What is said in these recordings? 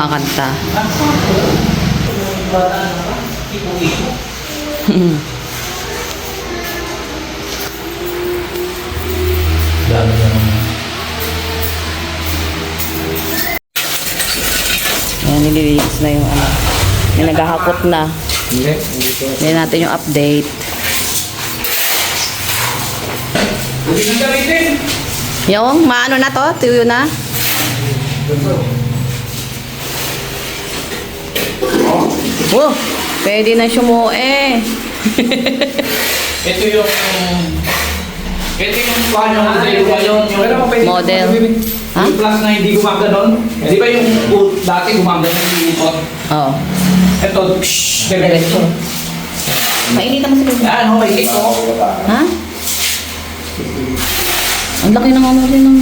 Kumakanta. Naman. Ayan, nililinis na yung ano. May naghahakot na. Hindi, hindi ko. Hindi natin yung update. Yung, maano na to? Tuyo na? Oh, pwede na sumue. Ito yung... Ito yung paano model mo yung... yung Model. Ha? Yung plus na hindi gumaganon. Di ba yung dati gumaganon yung ikot? Oo. Ito, pshh, diretso. Mainit naman sa Yan, oh, may ikot. Ha? Ang laki ng ano rin ng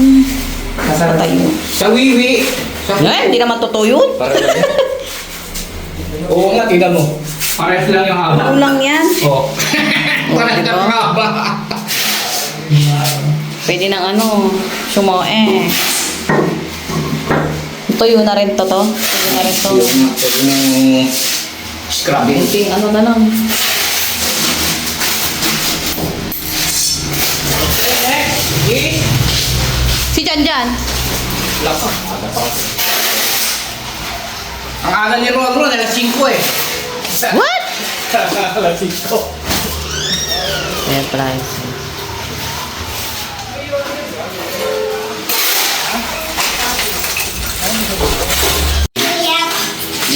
patay mo. Sa wiwi. Sa Eh, hindi naman totoo yun. Oo nga, tignan mo. Parehas lang yung haba. Kulang yan. Oo. Parehas diba? lang yung haba. Pwede ng ano, sumue. Tuyo na rin to to. Tuyo na rin to. Yung pwede nang scrubbing. Kunting ano na lang. Eh, Si Jan Jan. Lapa. Ang aga ni Ron Ron, alas 5 eh. What? alas 5. Ayan price.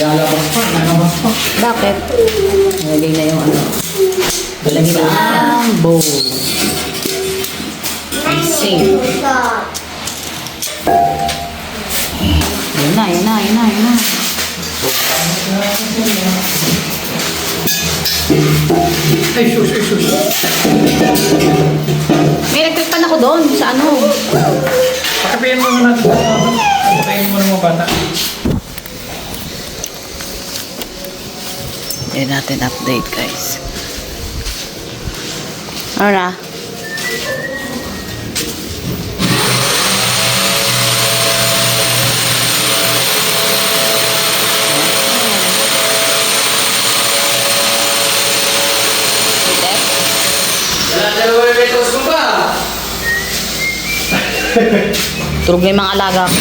Lalabas pa, lalabas pa. Bakit? Nalagay na yung ano. Nalagay na ang bowl. Sing. Yun na, yun na, yun na, yun na. Ay, sus, ay, sus. May electric pan ako doon sa ano. Pakapihin mo muna natin. Pakapihin mo naman bata. Yan natin update guys. Ano na? Wala dalawa yung metros mo ba? Turog na yung mga alaga ko.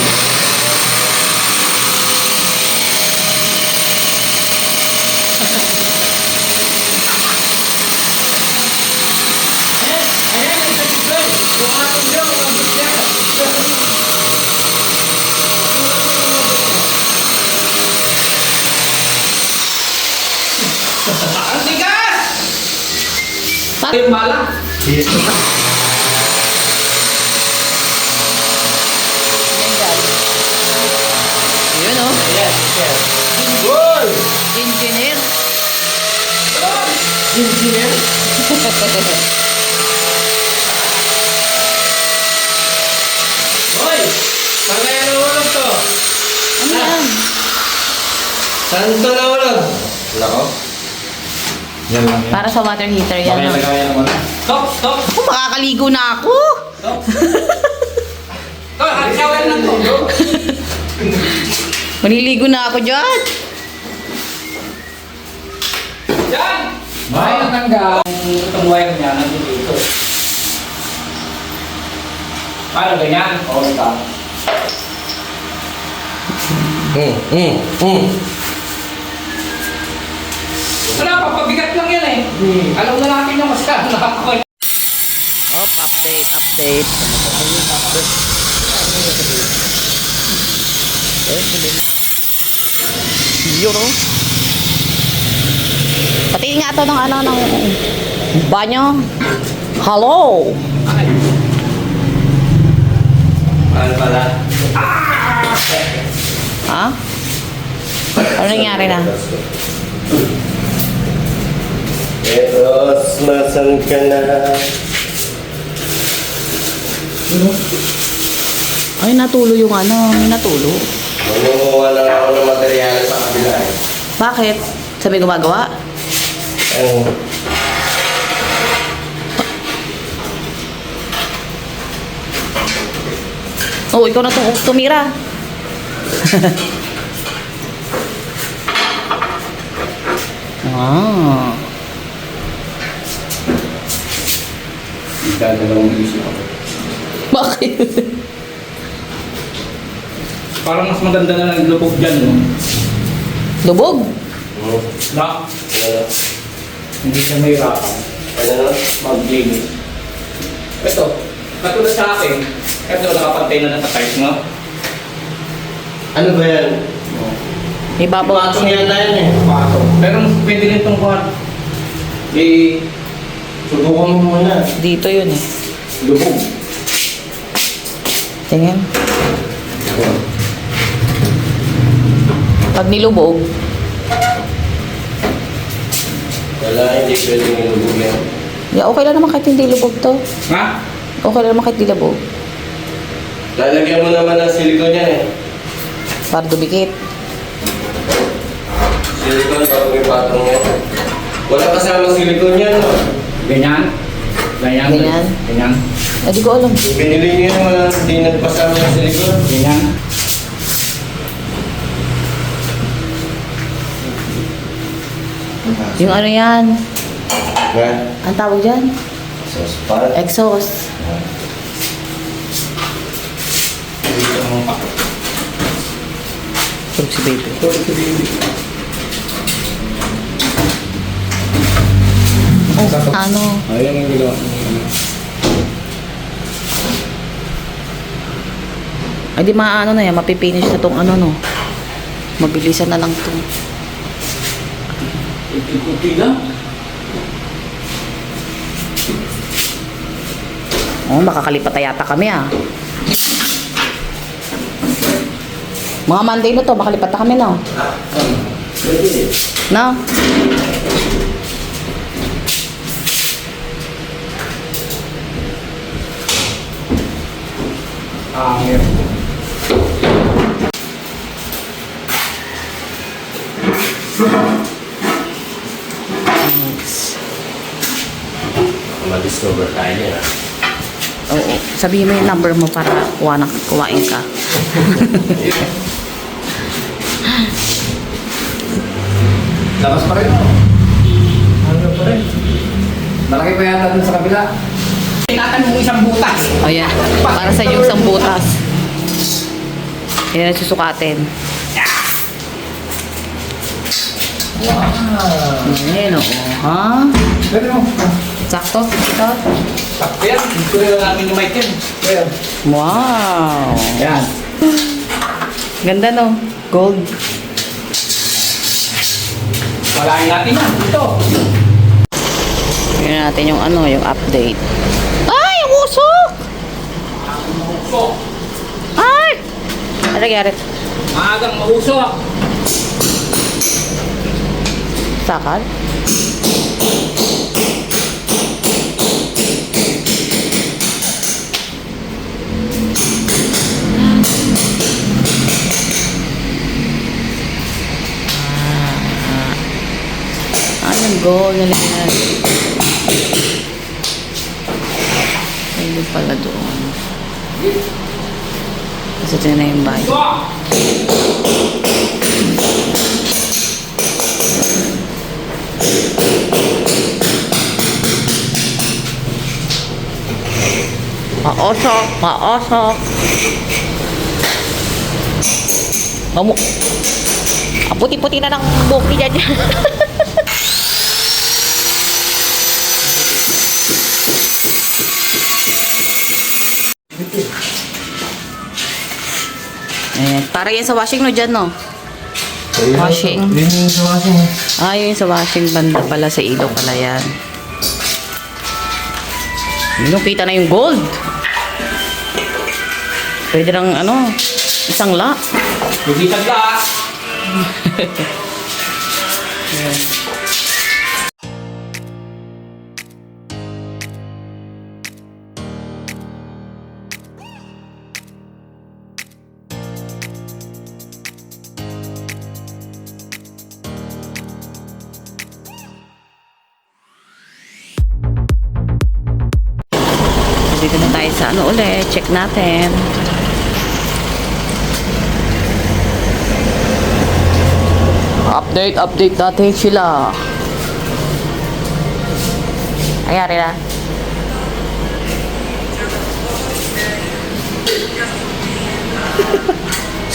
Ang tigas! Pat- Yung bala. Yun o. Yes, yes. Goal! Engineer. Engineer. Hoy! Saan kaya nahulog to? ano yan? Saan to nahulog? Wala ko. Yan lang yan. Para sa water heater yan. no? lagayan naman. Stop! Stop! Ako, makakaligo na ako. Stop! To, hagsawin lang to. Maliligo na ako dyan. Yan! May natanggal. Itong wire niya, nandun dito. Paano ganyan? Oo, ito. Hmm, hmm, hmm. Wala, papabigat lang yan eh. Alam na natin yung mas nakakakoy. Op, update, update. Yun o. Pati nga to ng ano, ng banyo. Hello! Ano pala? Ha? Ano nangyari na? Eros, nasan ka na? Ay, natulo yung ano, may natulo. Mangunguha lang ako ng materyales sa kabila eh. Bakit? Sabi gumagawa? Oo. Oh, ikaw na tum tumira. ah. Dadalawang isip ako. Bakit? Parang mas maganda na ng lubog dyan, no? Lubog? Oo. Na? Uh, hindi siya mahirapan. Ano na? mag-linis. Ito, katulad sa akin, ito nakapantay na na sa tiles mo. Ano ba yan? Ibabaw. Patong yata yan eh. Pato. Pero pwede rin itong kuhan. Eh, Subukan mo muna. Dito yun eh. lubog. Tingin. Pag nilubog, Wala, hindi pwedeng ilubog yan. ya okay lang naman kahit hindi lubog to. Ha? Okay lang naman kahit hindi lubog. Lalagyan mo naman ng silikon yan eh. Para dumikit. Silikon para may patong yan. Wala kasama silikon yan, no? Ganyan? Ganyan? Ganyan? Ganyan? Eh, di ko alam. Yung binili niyo yan, wala, hindi nagpasama ng silikon. Ganyan? Yung ano yan, Nga? ang tawag dyan? Exhaust. Dito mo pa. Tulog si baby. Ito, ito, baby. Oh, ano? Ayan yung ginawa. Ay di maano na yan, mapipinish na tong ano no. Mabilisan na lang to. Ikuti lang. Oh, makakalipat yata kami ah. Mga Monday na to, makalipat na kami no. No? Ah, meron. Ma-discover tayo ah. Oo. Sabihin mo yung number mo para kuha na, kuhain ka. Labas pa rin ako. Ano pa rin? Malaki pa yata dun sa kabila. Tinatan mo isang butas. O yan. Para sa yung isang butas. Yan ang susukatin. Wow. Yan o. Ha? Pwede mo. Sakto? Ito? Sakto yan. Gusto rin namin yung mic yan. Ayan. Wow. Ayan. Ganda no? Gold. Walain natin yan. Ito. Tingnan natin yung ano, yung update. Ay! Ang usok! So, Ay! Ano nangyari? maagang mausok. Sakal? Ah, yung goal na lang yan. Ayun pala doon. Kasi ito na yung. Maosok, maosok. Mamu... Ang puti-puti na ng buhok niya dyan. Para yan sa washing no dyan, no? Washing. Yun yung sa washing. Ah, yun sa washing banda pala, sa ilo pala yan. Yun, kita na yung gold. Pwede lang, ano, isang la. Hindi tagla. Dito ulit. Check natin. Update, update natin sila. Ayari na.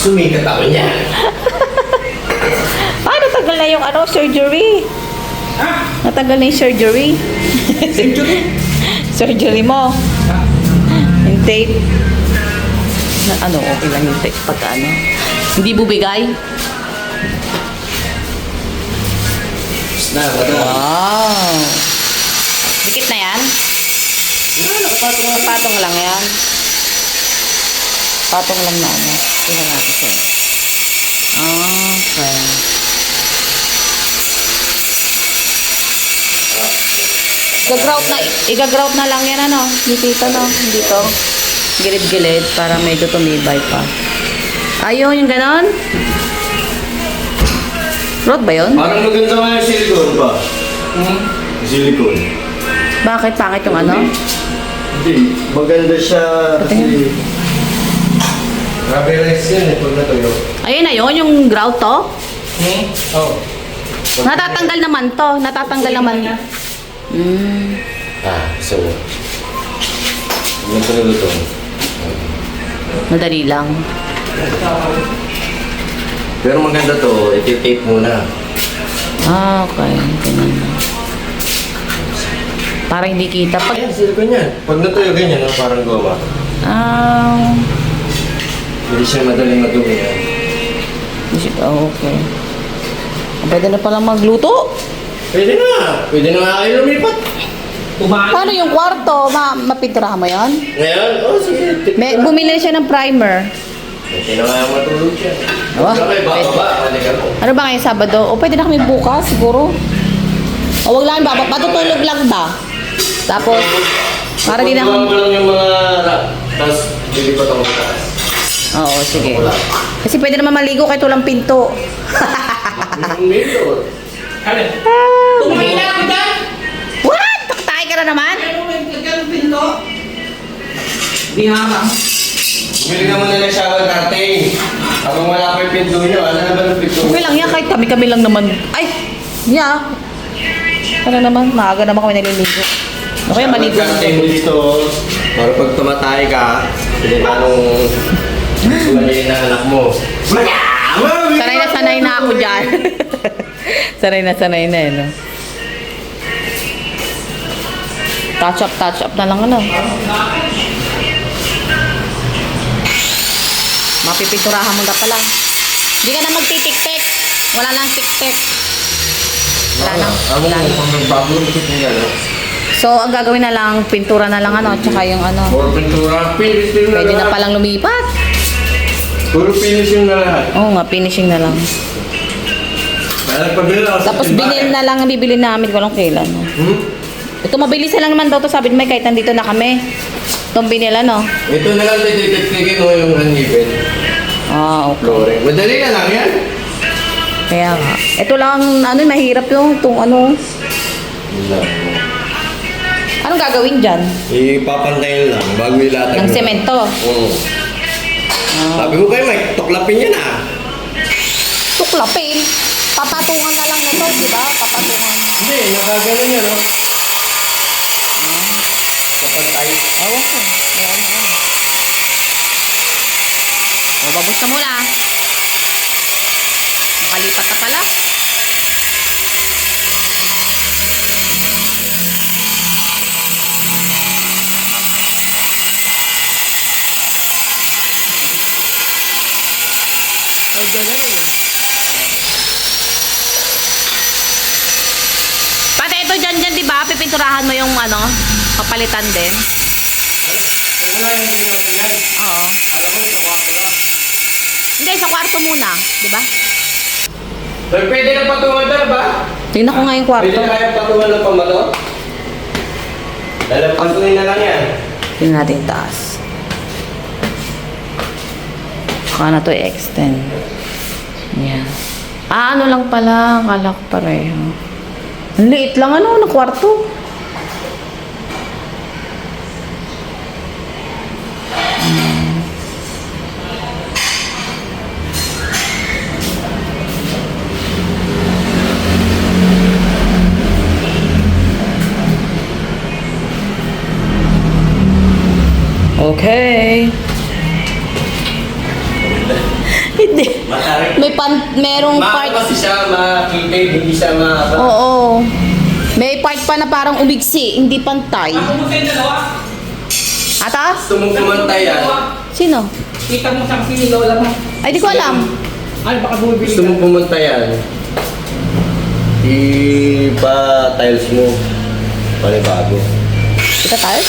Sumikat ako niya. Ay, natagal na yung ano, surgery. Natagal na yung surgery. Century? surgery mo. Yung tape. Na, ano, okay lang yung tape pagka ano. Hindi bubigay. Na. Wow. Dikit na yan? Patong, patong lang yan. Patong lang na ano. Tingnan natin. Ah, Okay. Gagrout na, igagrout na lang yan ano. Dito no, dito. Gilid-gilid para medyo tumibay pa. Ayun, yung ganon. Road ba yun? Parang maganda nga yung silicone pa. Hmm? Silicone. Bakit? Bakit yung ano? Hindi, maganda siya kasi... Rubberized yan eh, pag natuyo. Ayun na yun, yung grout to. Hmm? Oh. Natatanggal naman to. Natatanggal naman. Mm. Ah, so... Ano ito na ito? Madali lang. Pero maganda to, iti-tape muna. Ah, okay. Ganun na. Para hindi kita. Pag, Ayan, silicone yan. Pag natuyo ganyan, no, parang goma. ah, Hindi siya madaling madumi yan. oh, okay. Pwede na palang magluto. Pwede na! Pwede na nga kayo lumipat. Kumain. Paano yung kwarto? Ma mapinturahan mo yon? Ngayon, oh sige. May, na. bumili siya ng primer. Pwede na nga matulog siya. Bababa, halika mo. Ano ba ngayon, Sabado? O pwede na kami bukas, siguro. O wag lang, baba, matutulog lang ba? Tapos, para di na ako... mo lang yung mga rack, tapos lilipat ako taas. Oo, sige. Wala. Kasi pwede naman maligo kahit walang pinto. Yung mito. Alin? Tumahay na ako dyan! Ka na naman? Harang. Bumili muna ng shower curtain. Habang wala pa yung pinto nyo, ano na ba ng pinto? Okay lang yan, kahit kami-kami lang naman. Ay! Yeah. Ano naman, maaga naman kami naliligo. Ano kaya maligo Shower curtain mo dito, para pag tumatay ka, hindi ka nung suwalin ng anak mo. Sanay na sanay na ako dyan. sanay na sanay na eh, no? Touch up, touch up na lang ano. Mapipinturahan mo na pala. Hindi ka na magtitik-tik. Wala lang tik-tik. Wala lang. Wala? So, ang gagawin na lang, pintura na lang ano, tsaka yung ano. Puro pintura, finishing na Pwede na palang lumipat. Puro finishing na lahat. Oo nga, finishing na lang. Tapos binil na lang ang bibili namin, walang kailan. Hmm? Ito mabilis na lang naman daw to sabi ni May kahit nandito na kami. Itong binila no. Ito na lang tititikin mo yung uneven Ah, okay. flooring. Madali na lang yan. Kaya nga. Ito lang, ano, mahirap yung itong ano. Anong gagawin dyan? Ipapantayin lang bago ilatag Ng mo. semento. Oo. Ah, Sabi ko kayo, Mike, tuklapin yan ah. tuklapin. Papatungan na lang nito, di ba? Papatungan. Hindi, nakagano niya, no? Kapantay. Ewan ko. Ano, ano. O, babos na muna. Nakalipat na pala. Ay, ganyan yun. Pati ito dyan dyan, di ba? Pipinturahan mo yung ano, papalitan din. Oo. Alam mo, sa kwarto lang. Hindi, sa kwarto muna, di ba? Pero pwede na patungan na ba? Tingnan ko nga yung kwarto. Pwede na kaya patungan ng pamato? Lalapasunin na lang yan. Tingnan natin taas. Baka na to i-extend. Yan. Ah, ano lang pala. Akala ko pareho. Ang liit lang ano, na kwarto. Makita, hindi siya ma... Oo. May part pa na parang umigsi, hindi pantay. Ako mo dalawa. Ata? Gusto mong kumantay yan. Sino? Kita mo sa si Lola mo. Ay, di ko alam. Ay, baka bumibili Gusto mong pumunta yan. Ipa-tiles mo. Panibago. Kita tayo?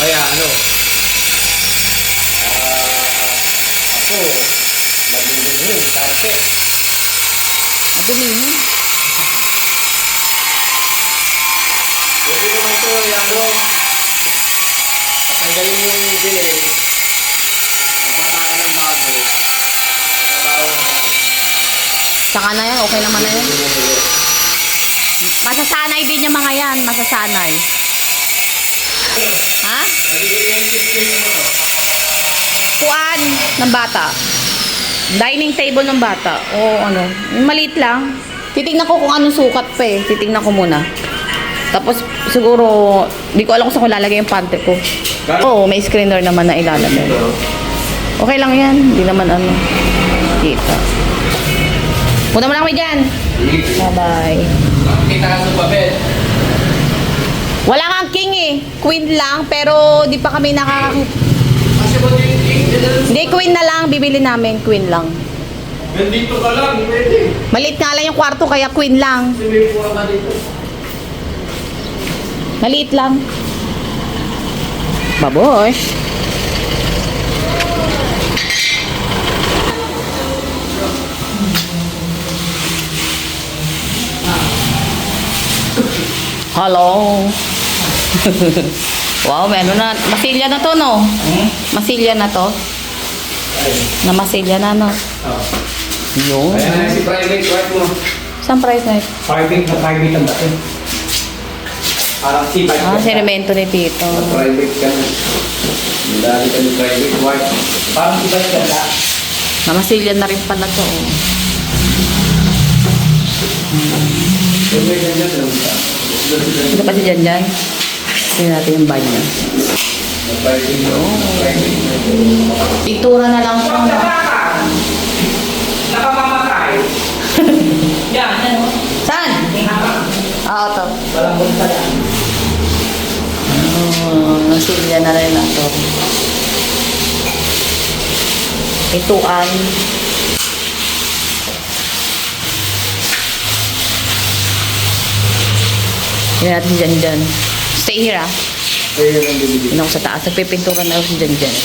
Kaya ano? Ah, ako, madumi carpet. Mo. Hindi naman to, yan bro. Patagalin mo yung bili. Mabata ka ng bago. Trabaho na. Saka na yan, okay naman na yan. Masasanay din yung mga yan, masasanay. Ha? Kuan ng bata. Dining table ng bata. O ano, maliit lang. Titingnan ko kung anong sukat pa eh. Titingnan ko muna. Tapos siguro, di ko alam kung saan ko lalagay yung pante ko. Oo, may screener naman na ilalagay. Okay lang yan. Hindi naman ano. Kita. Punta mo na kami dyan. Bye-bye. Kita ka sa papel. Wala kang king eh. Queen lang, pero di pa kami nakakakita. Kasi ba yung king? Hindi, queen na lang. Bibili namin, queen lang. Nandito ka lang, pwede. Maliit nga lang yung kwarto, kaya queen lang. Kasi may ka dito. Maliit lang. Baboy. Hello. wow, may ano na. Masilya na to, no? Masilya na to. Na masilya na, no? Yun. Ayan na si private wife mo. Saan price na ito? Private na private ang dati. Parang si Ah, sinimento ni Tito. Private ka na. Dali ka ng private wife. Parang si Bike ganda. Namasilya na rin pala to. oh. Pwede ka dyan lang ka. Ito kasi dyan dyan. Tingnan natin yung banyo. Pintura na lang po. Nakaka, nakamamatay. Yan, ano? Saan? Oo, to. Walang bulsa yan. Oh, nasilya na rin na to. Ituan. Tingnan natin dyan dyan. Stay here ah. Kaya lang bibili. Yun ako sa taas. Nagpipintura na ako dyan dyan.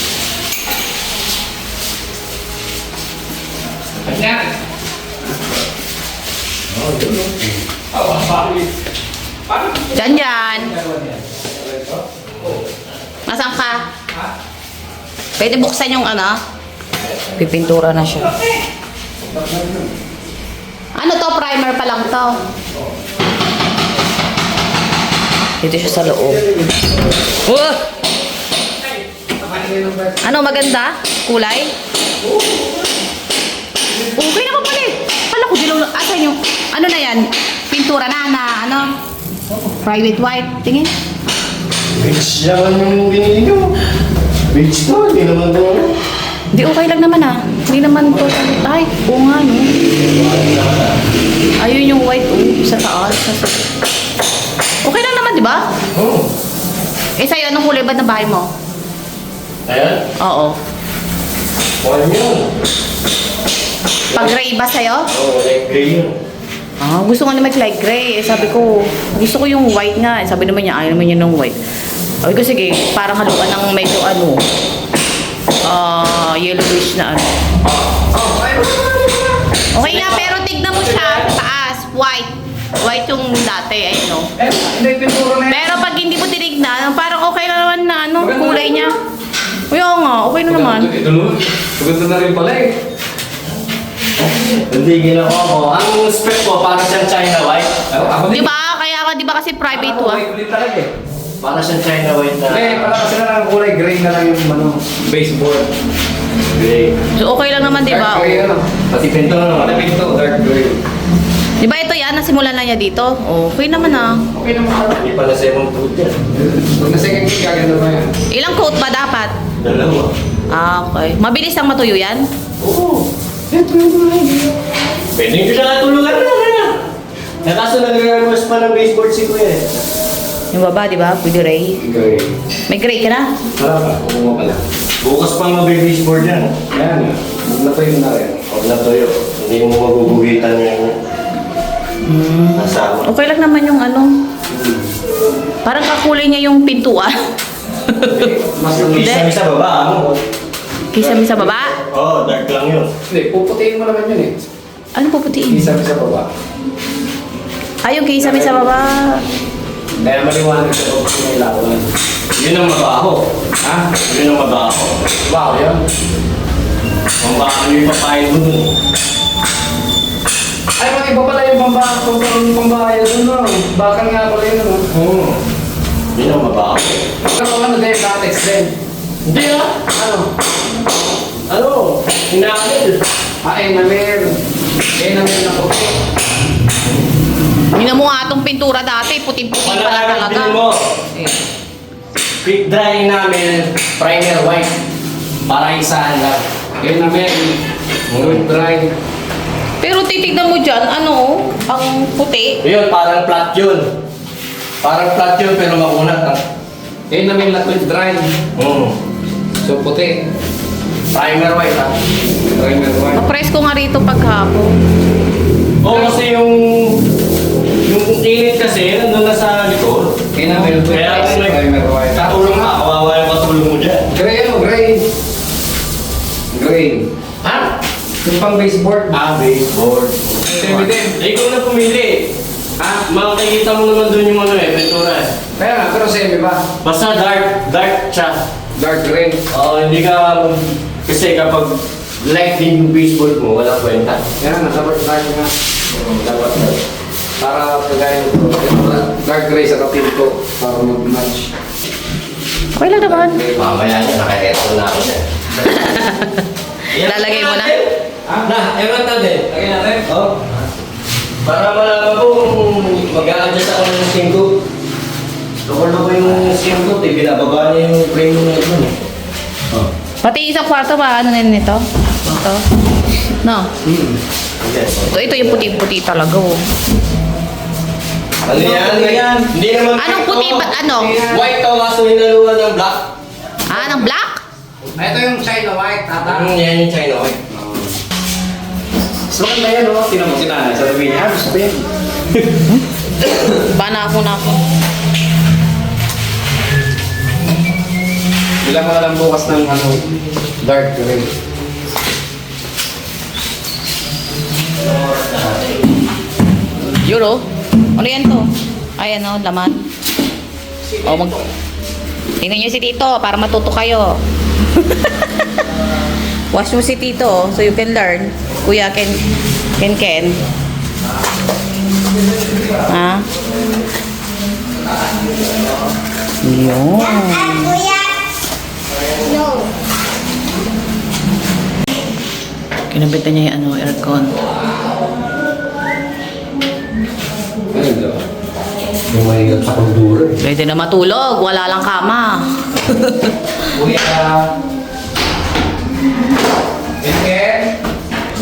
Dyan dyan. Nasaan ka? Pwede buksan yung ano? Pipintura na siya. Ano to? Primer pa lang to. Dito siya sa loob. Uh! Ano, maganda? Kulay? Okay na pala eh. Kala ko dilaw na. Asan yung, ano na yan? Pintura na na, ano? Private white. Tingin. Beach naman yung binili nyo. Beach to, hindi naman to. Hindi, okay lang naman ah. Hindi naman to. Ay, oo nga no. Ayun yung white oh, sa taas. Sa di ba? Oo. Eh, sa'yo, anong kulay ba na bahay mo? Ayan. Oo. Kuhan yun. Pag gray ba sa'yo? Oo, like green yun. Ah, gusto nga naman light gray. Eh, sabi ko, gusto ko yung white nga. Eh, sabi naman niya, ayaw naman niya ng white. Sabi ko, sige, parang haluan ng medyo ano, ah, yellowish na ano. Okay nga, pero tignan mo siya, taas, white. White yung dati, ayun no. Eh, hindi pintura na yan. Pero pag hindi mo tinignan, parang okay na naman na ano, kulay niya. Uy, oo nga, okay na naman. Ito no? Maganda na rin pala eh. Hindi ginawa ko. Ang spec ko, para siyang China white. Ako, ako Di ba? Kaya ka, di ba kasi private to ah? Ulit talaga eh. Para siyang China white na Eh, pala kasi na lang kulay gray na lang yung ano, baseboard. gray. So okay lang naman, di ba? Dark gray ano. Pati pinto na naman. Malamig to, dark gray. Di ba ito yan? Nasimulan na niya dito? Okay naman ah. Okay naman pala. Hindi pala second fruit yan. Pag na second kick, gaganda ba yan? Ilang coat ba dapat? Dalawa. Ah, okay. Mabilis lang matuyo yan? Oo. Siyempre naman. Pwede nyo siya natulungan na kaya. Eh kaso nag-request pa ng baseboard si Kuya eh. Yung baba, di ba? Pwede Ray. Gray. May gray ka na? Wala pa. Kumuha ka lang. Bukas pang mag-baseboard yan. Ayan nga. Huwag na yun na rin. Huwag na toyo. Hindi mo maguguhitan yung kasama. Okay lang naman yung ano. Parang kakulay niya yung pintuan. Mas. Isa sa baba, ano? Kisa sa baba? Oo, oh, dark lang yun. Hindi, puputiin mo naman yun eh. Ano puputiin? Isa sa baba. Ay, yung kisa sa baba. Kaya maliwanag sa baba kung may lawan. Yun ang mabaho. Ha? Yun ang mabaho. Wow, yun. Ang baka nyo ipapain mo dun. Ay, mga iba pala yung pamba, pamba, pambahay doon, no? Bakal nga pala yun, no? Oo. Yun ang mabaho. Ano ano din, latex din. Hindi ah. Ano? Ano? Hinakil. Ah, enamel. Enamel na puti. Hindi mo nga itong pintura dati. Puting-puti Wala pala talaga. din mo. Eh, Quick dry namin, primer white. Para isahan lang. enamel. Wood dry. Pero titignan mo dyan, ano, ang puti. Yun, parang flat yun. Parang flat yun pero makunat ah. Enamel na wood dry. Mm. So, puti. Primer white ah. Primer white. Napress ko nga rito paghapon. Oo, kasi yung... Yung init kasi, nandun na sa likod. Enamel wood Kaya dry. nag- Primer white. Katulong ka, kawawa yung katulong mo dyan. Gray ano? Gray. Gray. Yung pang baseboard. Ah, baseboard. Semi din. Eh, ikaw na pumili. Ha? Makikita mo naman doon yung ano eh, pintura eh. Kaya nga, pero semi ba? Basta dark, dark siya. Dark green. Oo, hindi ka... Kasi kapag light din yung baseboard mo, walang kwenta. Yan, dapat dark nga. Dapat dark. Para kagaya ko. Dark gray sa kapil ko. Para mag-match. Okay lang naman. Mamaya niya, naka-headphone na ako niya. Lalagay mo na? Na, ewan natin. Lagyan natin. Oo. Para malaman ko kung mag-a-adjust ako ng singko. Loko-loko yung singko, eh, binababa niya yung frame ng ito. Oh. Pati isang kwarto ba, ano na yun nito? Ito. No. Yes. Ito, ito yung puti-puti talaga, oh. Ano yan? yan? Hindi naman Anong puti ba? Ano? White to, kaso hinaluan ng black. Ah, ng black? Ito yung China white, tata. Hmm, yan yung China white. So, na yan, no? Tinan mo si nanay. Sabi niya, ah, gusto ko yan. Ba na ako na ako. Bilang mo na lang bukas ng ano, dark gray. Euro? Ano yan to? Ay, ano, laman. O, mag... Tingnan nyo si Tito para matuto kayo. Watch mo si Tito so you can learn. Kuya Ken Ken Ken. Ha? Yun. Kinabitan niya yung ano, aircon. Yung mahirap sa kundura. Pwede na matulog, wala lang kama. Kuya.